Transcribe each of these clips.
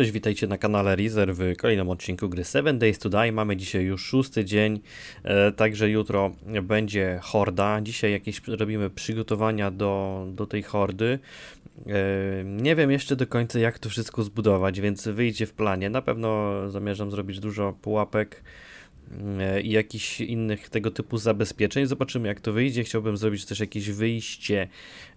Cześć, witajcie na kanale Reaser w kolejnym odcinku gry 7 Days to Die. Mamy dzisiaj już szósty dzień, e, także jutro będzie horda. Dzisiaj jakieś robimy przygotowania do, do tej hordy. E, nie wiem jeszcze do końca jak to wszystko zbudować, więc wyjdzie w planie. Na pewno zamierzam zrobić dużo pułapek i jakichś innych tego typu zabezpieczeń. Zobaczymy jak to wyjdzie. Chciałbym zrobić też jakieś wyjście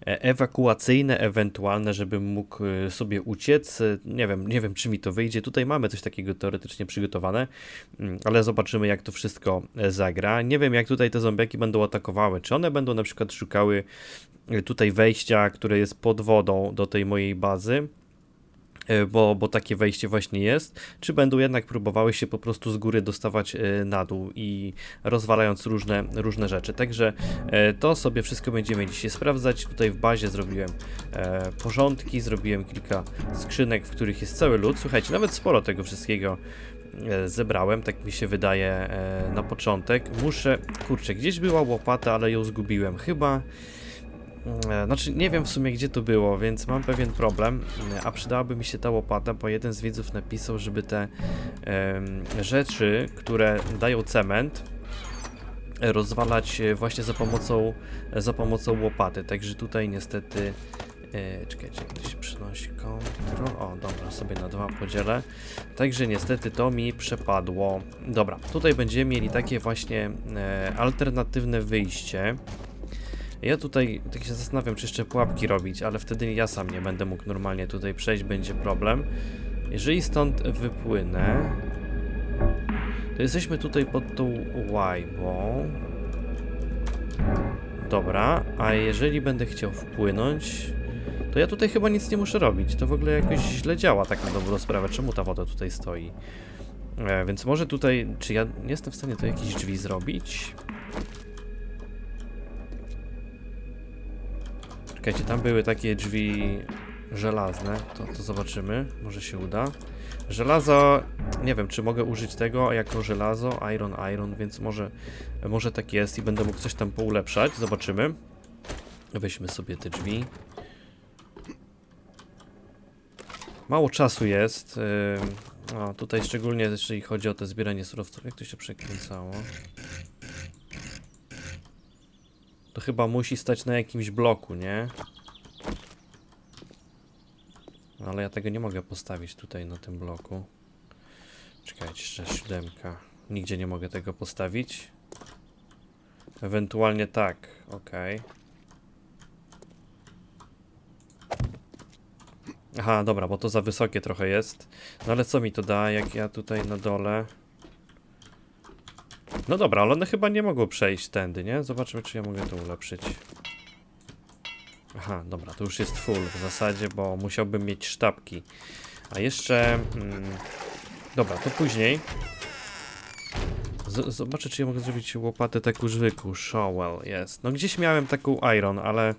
e, ewakuacyjne ewentualne, żebym mógł e, sobie uciec. E, Nie wiem, nie wiem czy mi to wyjdzie. Tutaj mamy coś takiego teoretycznie przygotowane, mm, ale zobaczymy jak to wszystko e, zagra. Nie wiem jak tutaj te zombiaki będą atakowały. Czy one będą na przykład szukały e, tutaj wejścia, które jest pod wodą do tej mojej bazy. E, bo, bo takie wejście właśnie jest, czy będą jednak próbowały się po prostu z góry dostawać e, na dół i rozwalając różne, różne rzeczy. Także e, to sobie wszystko będziemy dzisiaj sprawdzać. Tutaj w bazie zrobiłem porządki, zrobiłem kilka skrzynek, w których jest cały lód. Słuchajcie, nawet sporo tego wszystkiego zebrałem, tak mi się wydaje na początek. Muszę, kurczę, gdzieś była łopata, ale ją zgubiłem. Chyba Znaczy, nie wiem w sumie gdzie to było, więc mam pewien problem, e, a przydałaby mi się ta łopata, bo jeden z widzów napisał, żeby te em, rzeczy, które dają cement, e, rozwalać e, właśnie za pomocą, e, za pomocą łopaty. Także tutaj niestety. E, czekajcie, się przynosi kontrol. O, dobra, sobie na dwa podzielę. Także niestety to mi przepadło. Dobra, tutaj będziemy mieli takie właśnie e, alternatywne wyjście. Ja tutaj tak się zastanawiam, czy jeszcze pułapki robić, ale wtedy ja sam nie będę mógł normalnie tutaj przejść, będzie problem. Jeżeli stąd wypłynę, to jesteśmy tutaj pod tą łajbą. Dobra, a jeżeli będę chciał wpłynąć, to ja tutaj chyba nic nie muszę robić. To w ogóle jakoś źle działa tak na dobrą sprawę. Czemu ta woda tutaj stoi? E, więc może tutaj, czy ja nie jestem w stanie tu jakieś drzwi zrobić? Czekajcie, tam były takie drzwi żelazne, to, to zobaczymy, może się uda. Żelazo, nie wiem, czy mogę użyć tego jako żelazo, iron, iron, więc może, może tak jest i będę mógł coś tam poulepszać, zobaczymy. Weźmy sobie te drzwi. Mało czasu jest, a tutaj szczególnie jeżeli chodzi o te zbieranie surowców, jak to się przekręcało? To chyba musi stać na jakimś bloku, nie? No, Ale ja tego nie mogę postawić tutaj na tym bloku. Czekajcie, jeszcze siódemka. Nigdzie nie mogę tego postawić. Ewentualnie tak, okej. Aha, dobra, bo to za wysokie trochę jest. No ale co mi to da, jak ja tutaj na dole... No dobra, ale one chyba nie mogą przejść tędy, nie? Zobaczmy, czy ja mogę to ulepszyć. Aha, dobra, to już jest full w zasadzie, bo musiałbym mieć sztabki. A jeszcze... Mm, dobra, to później. Z zobaczę, czy ja mogę zrobić łopatę taką zwykłą. Showell, jest. No gdzieś miałem taką iron, ale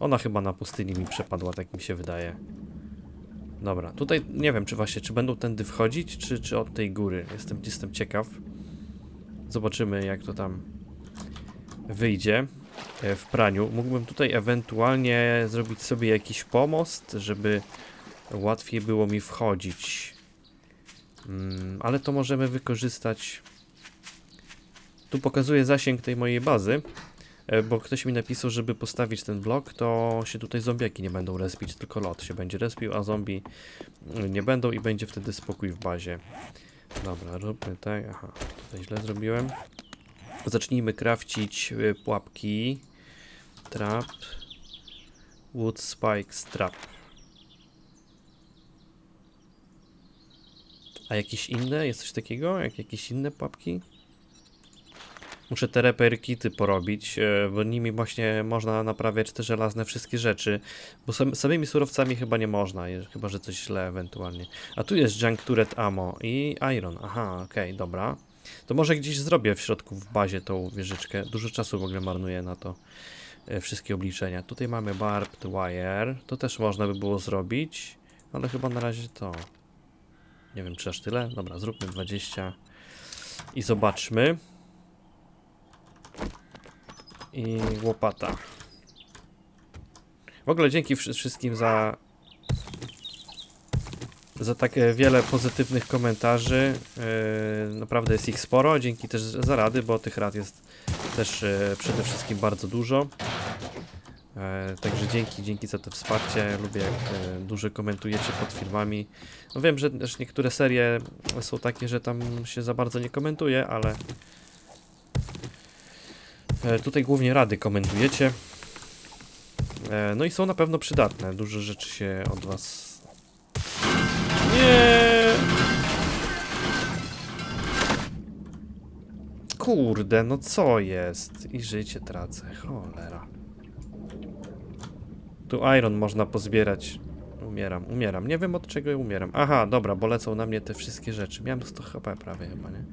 ona chyba na pustyni mi przepadła, tak mi się wydaje. Dobra, tutaj nie wiem, czy właśnie, czy będą tędy wchodzić, czy, czy od tej góry. Jestem, jestem ciekaw. Zobaczymy, jak to tam wyjdzie e, w praniu. Mógłbym tutaj ewentualnie zrobić sobie jakiś pomost, żeby łatwiej było mi wchodzić. Mm, ale to możemy wykorzystać. Tu pokazuję zasięg tej mojej bazy, e, bo ktoś mi napisał, żeby postawić ten blok, to się tutaj zombiaki nie będą respić, tylko lot się będzie respił, a zombie nie będą i będzie wtedy spokój w bazie. Dobra, róbmy tak. Aha, tutaj źle zrobiłem. Zacznijmy krawcić y, pułapki. Trap. Wood spikes trap. A jakieś inne? Jest coś takiego? Jak jakieś inne pułapki? Muszę te repair kity porobić, e, bo nimi właśnie można naprawiać te żelazne wszystkie rzeczy. Bo sam, samymi surowcami chyba nie można, chyba że coś źle ewentualnie. A tu jest junk turret ammo i iron. Aha, okej, dobra. To może gdzieś zrobię w środku w bazie tą wieżyczkę. Dużo czasu w ogóle marnuję na to e, wszystkie obliczenia. Tutaj mamy barbed wire. To też można by było zrobić, ale chyba na razie to. Nie wiem, czy aż tyle. Dobra, zróbmy 20 i zobaczmy. I łopata. W ogóle dzięki wszy- wszystkim za za tak e, wiele pozytywnych komentarzy. E, Naprawdę jest ich sporo. Dzięki też za rady, bo tych rad jest też e, przede wszystkim bardzo dużo. E, Także dzięki, dzięki za to wsparcie. Lubię jak dużo komentujecie pod filmami. No wiem, że też niektóre serie są takie, że tam się za bardzo nie komentuje, ale tutaj głównie rady komentujecie. E, No i są na pewno przydatne. Dużo rzeczy się od was. Nie! Kurde, no co jest? I życie tracę, cholera. Tu iron można pozbierać. Umieram, umieram. Nie wiem od czego umieram. Aha, dobra, bo lecą na mnie te wszystkie rzeczy. Miałem 100 HP prawie chyba, nie?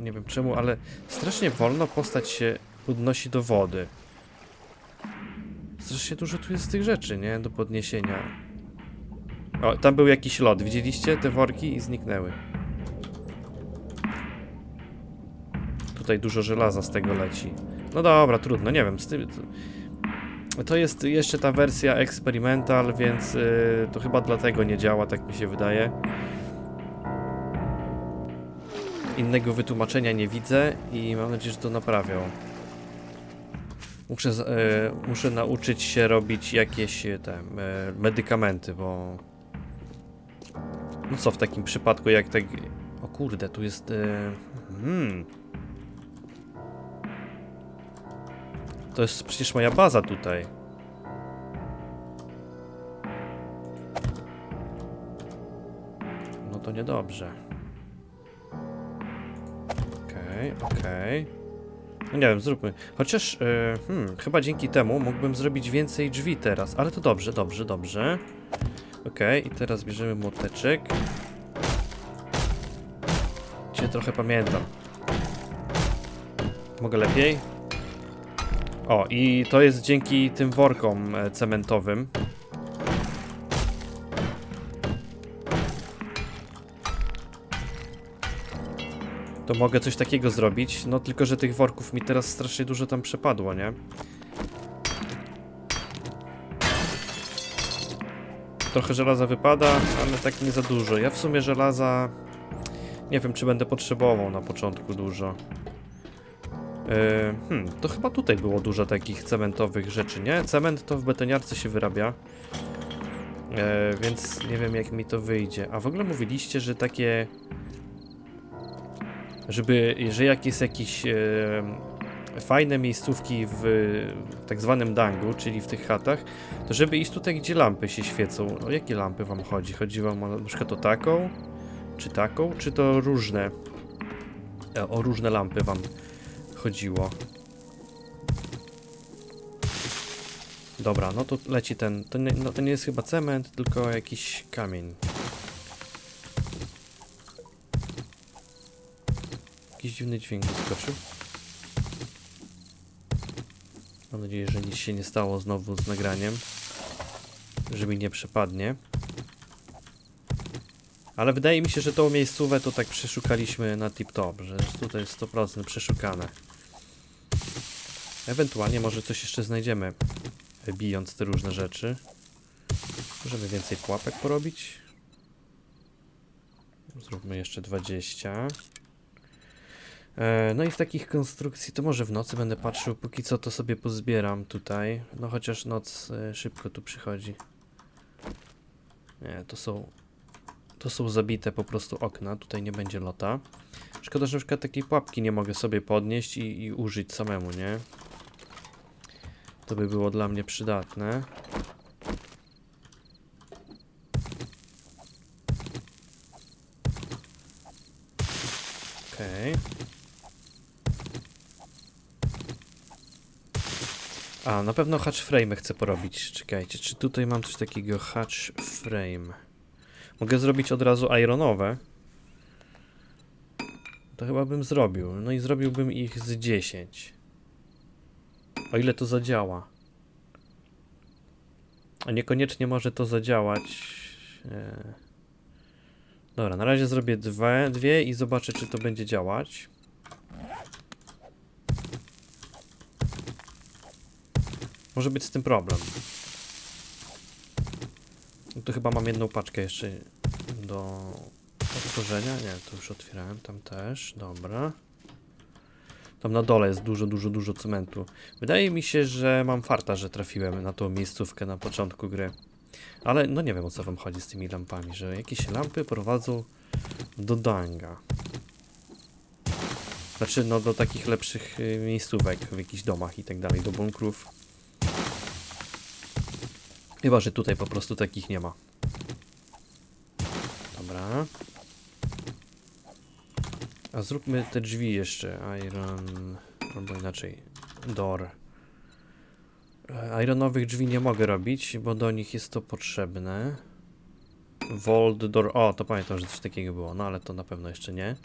Nie wiem czemu, ale strasznie wolno postać się podnosi do wody. Strasznie dużo tu jest tych rzeczy, nie? Do podniesienia. O, tam był jakiś lot. Widzieliście te worki i zniknęły. Tutaj dużo żelaza z tego leci. No dobra, trudno, nie wiem. Z tym, to, jest jeszcze ta wersja experimental, więc y, to chyba dlatego nie działa, tak mi się wydaje. Innego wytłumaczenia nie widzę i mam nadzieję, że to naprawią. Muszę, e, muszę nauczyć się robić jakieś te e, medykamenty, bo. No co w takim przypadku, jak tak. O kurde, tu jest. E, hmm. To jest przecież moja baza tutaj. No to niedobrze. Okej, okej. No nie wiem, zróbmy. Chociaż, e, hmm, chyba dzięki temu mógłbym zrobić więcej drzwi teraz, ale to dobrze, dobrze, dobrze. Okej, i teraz bierzemy młoteczek. Cię trochę pamiętam. Mogę lepiej? O, i to jest dzięki tym workom e, cementowym. To mogę coś takiego zrobić, no tylko, że tych worków mi teraz strasznie dużo tam przepadło, nie? Trochę żelaza wypada, ale tak nie za dużo. Ja w sumie żelaza... Nie wiem, czy będę potrzebował na początku dużo. Yy, hmm, to chyba tutaj było dużo takich cementowych rzeczy, nie? Cement to w betoniarce się wyrabia. Yy, więc nie wiem, jak mi to wyjdzie. A w ogóle mówiliście, że takie żeby, że jak jest jakieś e, fajne miejscówki w tak zwanym dangu, czyli w tych chatach, to żeby iść tutaj, gdzie lampy się świecą. O jakie lampy wam chodzi? Chodzi wam o, na przykład o taką, czy taką, czy to różne? E, o różne lampy wam chodziło. Dobra, no to leci ten. To nie, no to nie jest chyba cement, tylko jakiś kamień. Jakiś dziwny dźwięk wyskoczył. Mam nadzieję, że nic się nie stało znowu z nagraniem. Że mi nie przepadnie. Ale wydaje mi się, że tą miejscówę to tak przeszukaliśmy na tip-top, że tutaj jest 100% przeszukane. Ewentualnie może coś jeszcze znajdziemy, bijąc te różne rzeczy. Możemy więcej pułapek porobić. Zróbmy jeszcze 20. E, No i z takich konstrukcji to może w nocy będę patrzył, póki co to sobie pozbieram tutaj. No chociaż noc e, szybko tu przychodzi. Nie, to są to są zabite po prostu okna, tutaj nie będzie lota. Szkoda, że na przykład takiej pułapki nie mogę sobie podnieść i, i użyć samemu, nie? To by było dla mnie przydatne. Okej. A, na pewno hatch frame chcę porobić. Czekajcie, czy tutaj mam coś takiego hatch frame? Mogę zrobić od razu ironowe. To chyba bym zrobił. No i zrobiłbym ich z 10. O ile to zadziała. A niekoniecznie może to zadziałać. E... Dobra, na razie zrobię dwie, dwie i zobaczę, czy to będzie działać. Może być z tym problem. No tu chyba mam jedną paczkę jeszcze do otworzenia. Nie, to już otwierałem, tam też, dobra. Tam na dole jest dużo, dużo, dużo cementu. Wydaje mi się, że mam farta, że trafiłem na tą miejscówkę na początku gry. Ale no nie wiem o co wam chodzi z tymi lampami, że jakieś lampy prowadzą do Danga. Znaczy no do takich lepszych y, miejscówek w jakichś domach i tak dalej, do bunkrów. Chyba, że tutaj po prostu takich nie ma. Dobra. A zróbmy te drzwi jeszcze. Iron. Albo inaczej. Door. Ironowych drzwi nie mogę robić, bo do nich jest to potrzebne. Vault door. O, to pamiętam, że coś takiego było. No ale to na pewno jeszcze nie.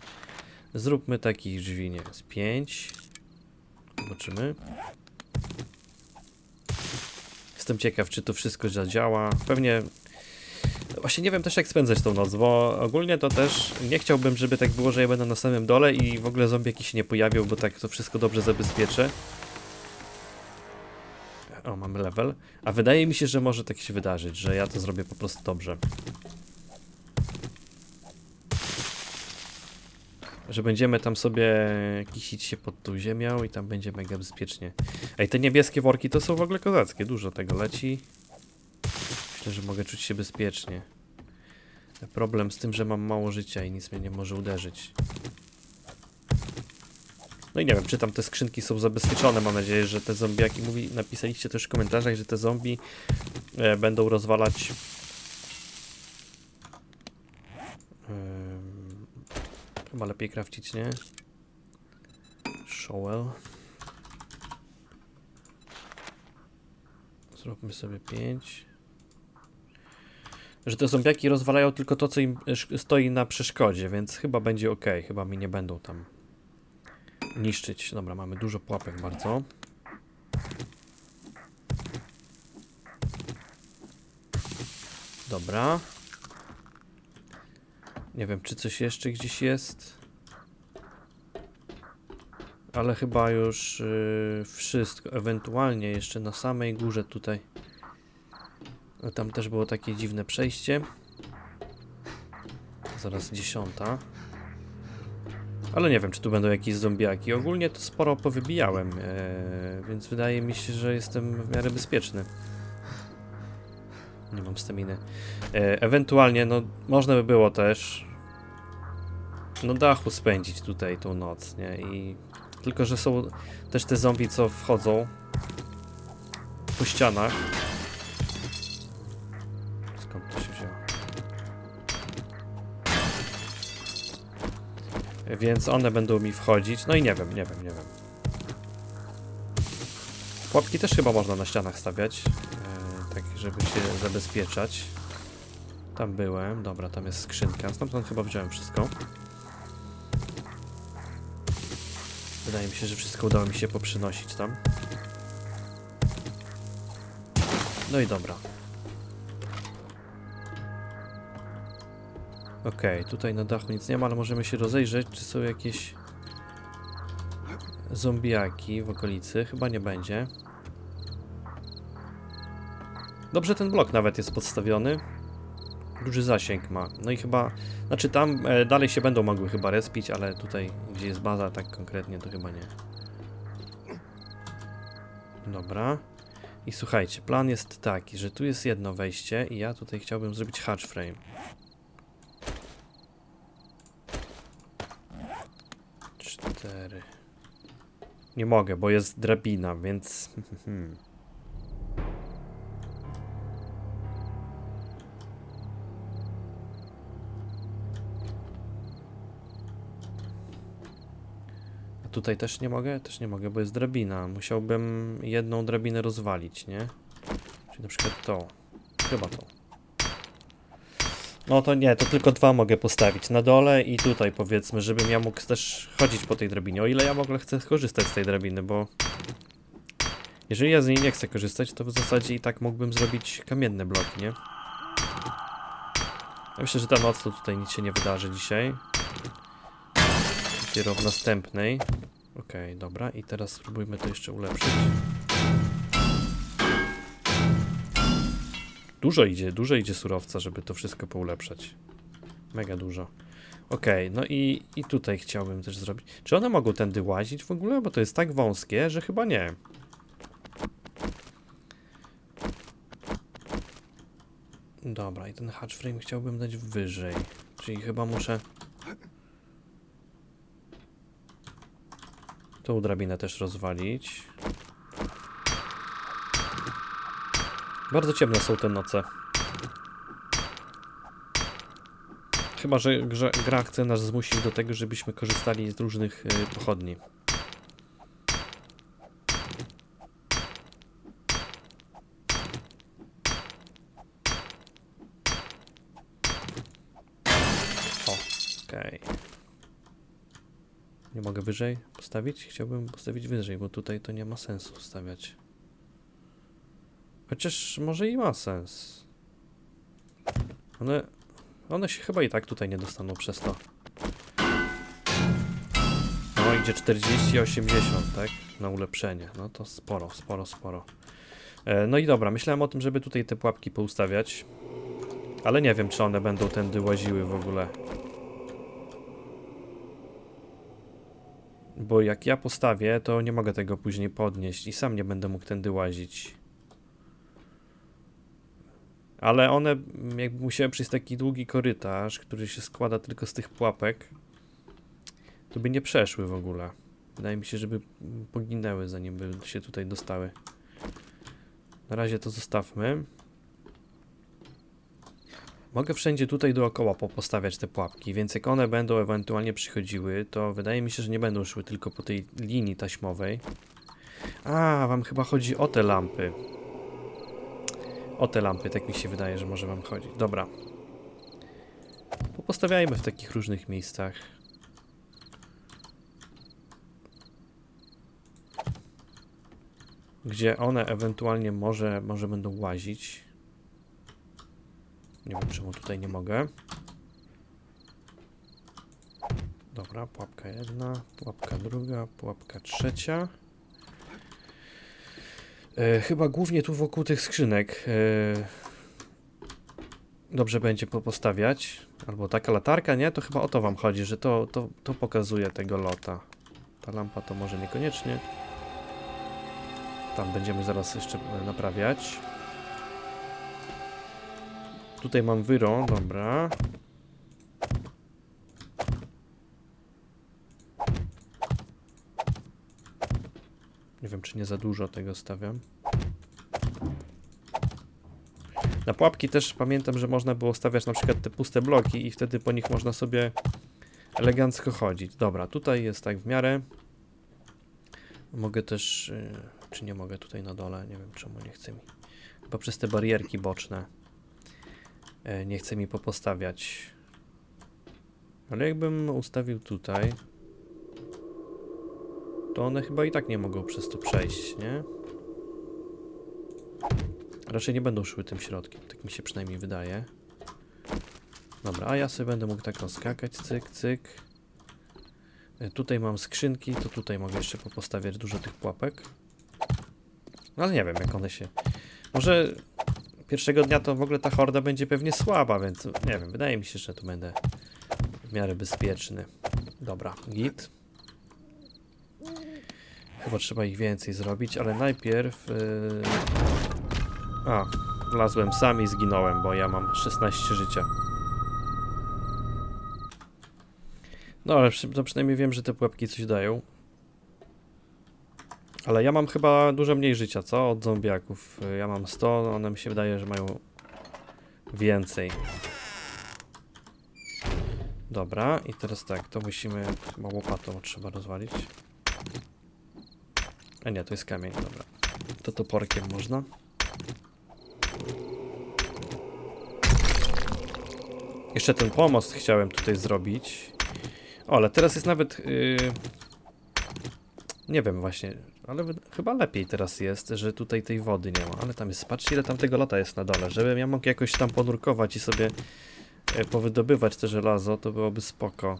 Zróbmy takich drzwi, nie z 5. Zobaczymy. Jestem ciekaw, czy to wszystko zadziała. Pewnie. Właśnie nie wiem też jak spędzać tą noc, bo ogólnie to też nie chciałbym, żeby tak było, że ja będę na samym dole i w ogóle zombie jakiś się nie pojawił, bo tak to wszystko dobrze zabezpieczę. O, mamy level. A wydaje mi się, że może tak się wydarzyć, że ja to zrobię po prostu dobrze. Że będziemy tam sobie kisić się pod tą ziemią i tam będzie mega bezpiecznie. Ej, te niebieskie worki to są w ogóle kozackie. Dużo tego leci. Myślę, że mogę czuć się bezpiecznie. Problem z tym, że mam mało życia i nic mnie nie może uderzyć. No i nie wiem, czy tam te skrzynki są zabezpieczone. Mam nadzieję, że te zombiaki, mówi, napisaliście też w komentarzach, że te zombie e, będą rozwalać em, chyba lepiej krawcić, nie? Shovel. Zróbmy sobie 5. Że te zombiaki rozwalają tylko to, co im e, stoi na przeszkodzie, więc chyba będzie ok. Chyba mi nie będą tam niszczyć. Dobra, mamy dużo pułapek bardzo. Dobra. Nie wiem, czy coś jeszcze gdzieś jest. Ale chyba już yy, wszystko. Ewentualnie jeszcze na samej górze tutaj. No, Tam też było takie dziwne przejście. Zaraz dziesiąta. Ale nie wiem, czy tu będą jakieś zombiaki. Ogólnie to sporo powybijałem, e, więc wydaje mi się, że jestem w miarę bezpieczny. Nie mam staminy. E, ewentualnie, no, można by było też no dachu spędzić tutaj tą noc, nie? I tylko, że są też te zombie, co wchodzą po ścianach. Skąd to się wzięło? Więc one będą mi wchodzić. No i nie wiem, nie wiem, nie wiem. Pułapki też chyba można na ścianach stawiać. Żeby się zabezpieczać. Tam byłem. Dobra, tam jest skrzynka. Stamtąd chyba wziąłem wszystko. Wydaje mi się, że wszystko udało mi się poprzynosić tam. No i dobra. Okej, tutaj na dachu nic nie ma, ale możemy się rozejrzeć, czy są jakieś zombiaki w okolicy. Chyba nie będzie. Dobrze ten blok nawet jest podstawiony. Duży zasięg ma. No i chyba... Znaczy tam e, dalej się będą mogły chyba respić, ale tutaj, gdzie jest baza, tak konkretnie, to chyba nie. Dobra. I słuchajcie, plan jest taki, że tu jest jedno wejście i ja tutaj chciałbym zrobić hatch frame. Cztery. Nie mogę, bo jest drabina, więc... tutaj też nie mogę? Też nie mogę, bo jest drabina. Musiałbym jedną drabinę rozwalić, nie? Czyli na przykład to. Chyba to. No to nie, to tylko dwa mogę postawić. Na dole i tutaj powiedzmy, żebym ja mógł też chodzić po tej drabinie. O ile ja w ogóle chcę korzystać z tej drabiny, bo... Jeżeli ja z niej nie chcę korzystać, to w zasadzie i tak mógłbym zrobić kamienne bloki, nie? Ja myślę, że ta noc to tutaj nic się nie wydarzy dzisiaj. Dopiero w następnej. Okej, dobra. I teraz spróbujmy to jeszcze ulepszyć. Dużo idzie, dużo idzie surowca, żeby to wszystko poulepszać. Mega dużo. Okej, no i, i tutaj chciałbym też zrobić. Czy one mogą tędy łazić w ogóle? Bo to jest tak wąskie, że chyba nie. Dobra, i ten hatch frame chciałbym dać wyżej. Czyli chyba muszę. Tą drabinę też rozwalić. Bardzo ciemne są te noce. Chyba, że grze, gra chce nas zmusić do tego, żebyśmy korzystali z różnych y, pochodni. Okej. Nie mogę wyżej postawić? Chciałbym postawić wyżej, bo tutaj to nie ma sensu stawiać. Chociaż może i ma sens. One, one się chyba i tak tutaj nie dostaną przez to. No idzie 40, 80, tak? Na ulepszenie. No to sporo, sporo, sporo. E, no i dobra, myślałem o tym, żeby tutaj te pułapki poustawiać. Ale nie wiem, czy one będą tędy łaziły w ogóle. Bo jak ja postawię, to nie mogę tego później podnieść i sam nie będę mógł tędy łazić. Ale one jakby musiały przejść taki długi korytarz, który się składa tylko z tych pułapek, to by nie przeszły w ogóle. Wydaje mi się, żeby poginęły zanim by się tutaj dostały. Na razie to zostawmy. Mogę wszędzie tutaj dookoła postawiać te pułapki, więc jak one będą ewentualnie przychodziły, to wydaje mi się, że nie będą szły tylko po tej linii taśmowej. A, wam chyba chodzi o te lampy. O te lampy, tak mi się wydaje, że może wam chodzić. Dobra. Postawiajmy w takich różnych miejscach. Gdzie one ewentualnie może, może będą łazić. Nie wiem czemu tutaj nie mogę. Dobra, pułapka jedna, pułapka druga, pułapka trzecia. E, chyba głównie tu wokół tych skrzynek e, dobrze będzie po- postawiać. Albo taka latarka, nie? To chyba o to wam chodzi, że to, to, to pokazuje tego lota. Ta lampa to może niekoniecznie. Tam będziemy zaraz jeszcze e, naprawiać. Tutaj mam wyro, dobra. Nie wiem, czy nie za dużo tego stawiam. Na pułapki też pamiętam, że można było stawiać na przykład te puste bloki i wtedy po nich można sobie elegancko chodzić. Dobra, tutaj jest tak w miarę. Mogę też... Yy, czy nie mogę tutaj na dole? Nie wiem czemu nie chce mi. Chyba przez te barierki boczne. Yy, nie chce mi popostawiać. Ale jakbym ustawił tutaj, to one chyba i tak nie mogą przez to przejść, nie? Raczej nie będą szły tym środkiem, tak mi się przynajmniej wydaje. Dobra, a ja sobie będę mógł tak skakać, cyk, cyk. E, Tutaj mam skrzynki, to tutaj mogę jeszcze postawiać dużo tych pułapek. No ale nie wiem, jak one się... Może pierwszego dnia to w ogóle ta horda będzie pewnie słaba, więc nie wiem, wydaje mi się, że tu będę w miarę bezpieczny. Dobra, git. Chyba trzeba ich więcej zrobić, ale najpierw... Yy... A, wlazłem sam i zginąłem, bo ja mam 16 życia. No ale przy, przynajmniej wiem, że te pułapki coś dają. Ale ja mam chyba dużo mniej życia, co? Od zombiaków. Y, Ja mam 100, one mi się wydaje, że mają więcej. Dobra, i teraz tak, to musimy chyba łopatą trzeba rozwalić. A nie, to jest kamień, dobra. To toporkiem można. Jeszcze ten pomost chciałem tutaj zrobić. O, ale teraz jest nawet... Yy... Nie wiem właśnie, ale chyba lepiej teraz jest, że tutaj tej wody nie ma. Ale tam jest, patrzcie ile tam tego lata jest na dole. Żebym ja mógł jakoś tam ponurkować i sobie e, powydobywać te żelazo, to byłoby spoko.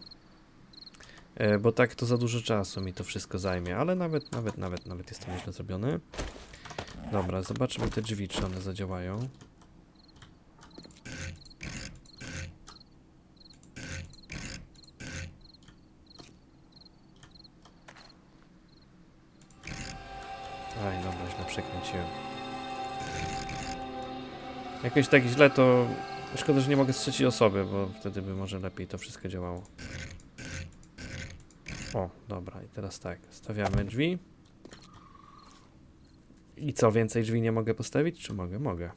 E, bo tak to za dużo czasu mi to wszystko zajmie, ale nawet, nawet, nawet, nawet jest to nieźle zrobione. Dobra, zobaczmy te drzwi, czy one zadziałają. Przekręciłem. Jakoś tak źle to... Szkoda, że nie mogę z trzeciej osoby, bo wtedy by może lepiej to wszystko działało. O, dobra, i teraz tak, stawiamy drzwi. I co, więcej drzwi nie mogę postawić? Czy mogę? Mogę.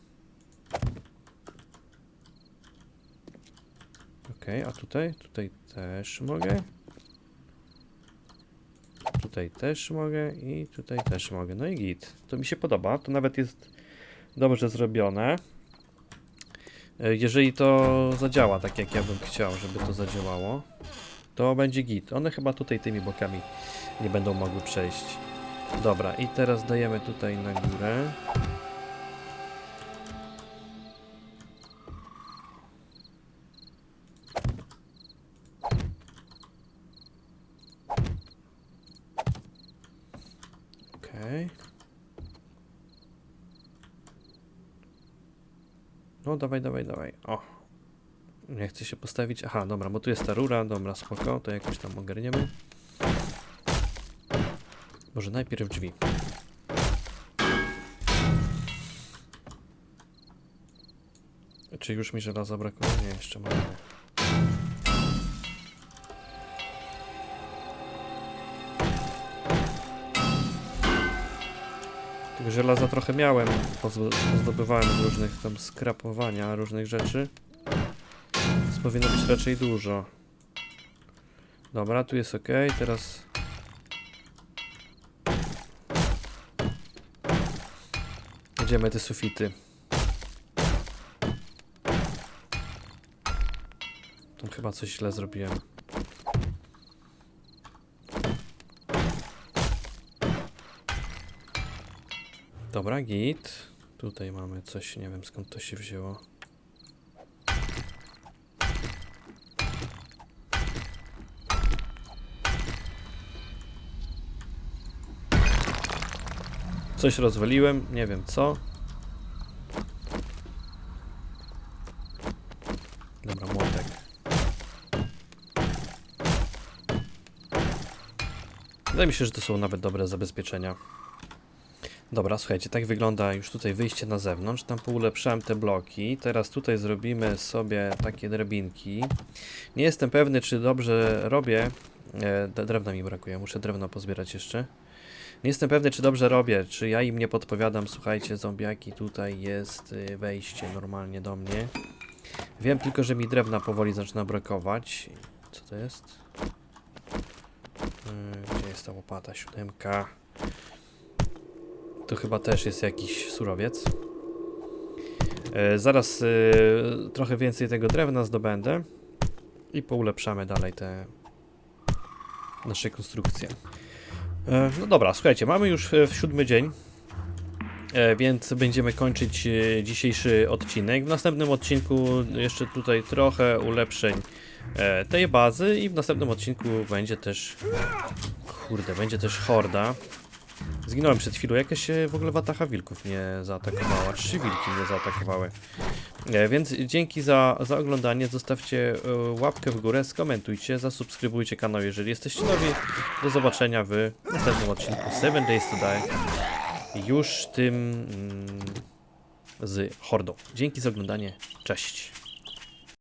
Okej, a tutaj? Tutaj też mogę. Tutaj też mogę i tutaj też mogę. No i git. To mi się podoba. To nawet jest dobrze zrobione. E, Jeżeli to zadziała tak, jak ja bym chciał, żeby to zadziałało, to będzie git. One chyba tutaj tymi bokami nie będą mogły przejść. Dobra, i teraz dajemy tutaj na górę. Okej. No, dawaj, dawaj, dawaj. O. Nie chcę się postawić. Aha, dobra, bo tu jest ta rura. Dobra, spoko, to jakoś tam ogarniemy. Może najpierw drzwi. Czy już mi żelaza brakuje? Nie, jeszcze mam. Tego żelaza trochę miałem, pozdo- pozdobywałem różnych tam skrapowania różnych rzeczy. Więc powinno być raczej dużo. Dobra, tu jest ok, teraz... Idziemy te sufity. Tu chyba coś źle zrobiłem. Dobra, git. Tutaj mamy coś, nie wiem skąd to się wzięło. Coś rozwaliłem, nie wiem co. Dobra, młotek. Wydaje mi się, że to są nawet dobre zabezpieczenia. Dobra, słuchajcie, tak wygląda już tutaj wyjście na zewnątrz. Tam poulepszałem te bloki. Teraz tutaj zrobimy sobie takie drabinki. Nie jestem pewny, czy dobrze robię. E, drewna mi brakuje, muszę drewno pozbierać jeszcze. Nie jestem pewny, czy dobrze robię, czy ja im nie podpowiadam. Słuchajcie, zombiaki, tutaj jest y, wejście normalnie do mnie. Wiem tylko, że mi drewna powoli zaczyna brakować. Co to jest? Y, Gdzie jest ta łopata? Siódemka. To chyba też jest jakiś surowiec. E, zaraz e, trochę więcej tego drewna zdobędę i poulepszamy dalej te nasze konstrukcje. E, no dobra, słuchajcie, mamy już w siódmy dzień, więc będziemy kończyć dzisiejszy odcinek. W następnym odcinku jeszcze tutaj trochę ulepszeń tej bazy i w następnym odcinku będzie też kurde, będzie też horda. Zginąłem przed chwilą. Jakaś e, w ogóle watacha wilków mnie zaatakowała. Trzy wilki mnie zaatakowały. E, więc dzięki za, za oglądanie. Zostawcie e, łapkę w górę, skomentujcie, zasubskrybujcie kanał, jeżeli jesteście nowi. Do zobaczenia w następnym odcinku 7 Days to Die. Już tym mm, z Hordą. Dzięki za oglądanie. Cześć.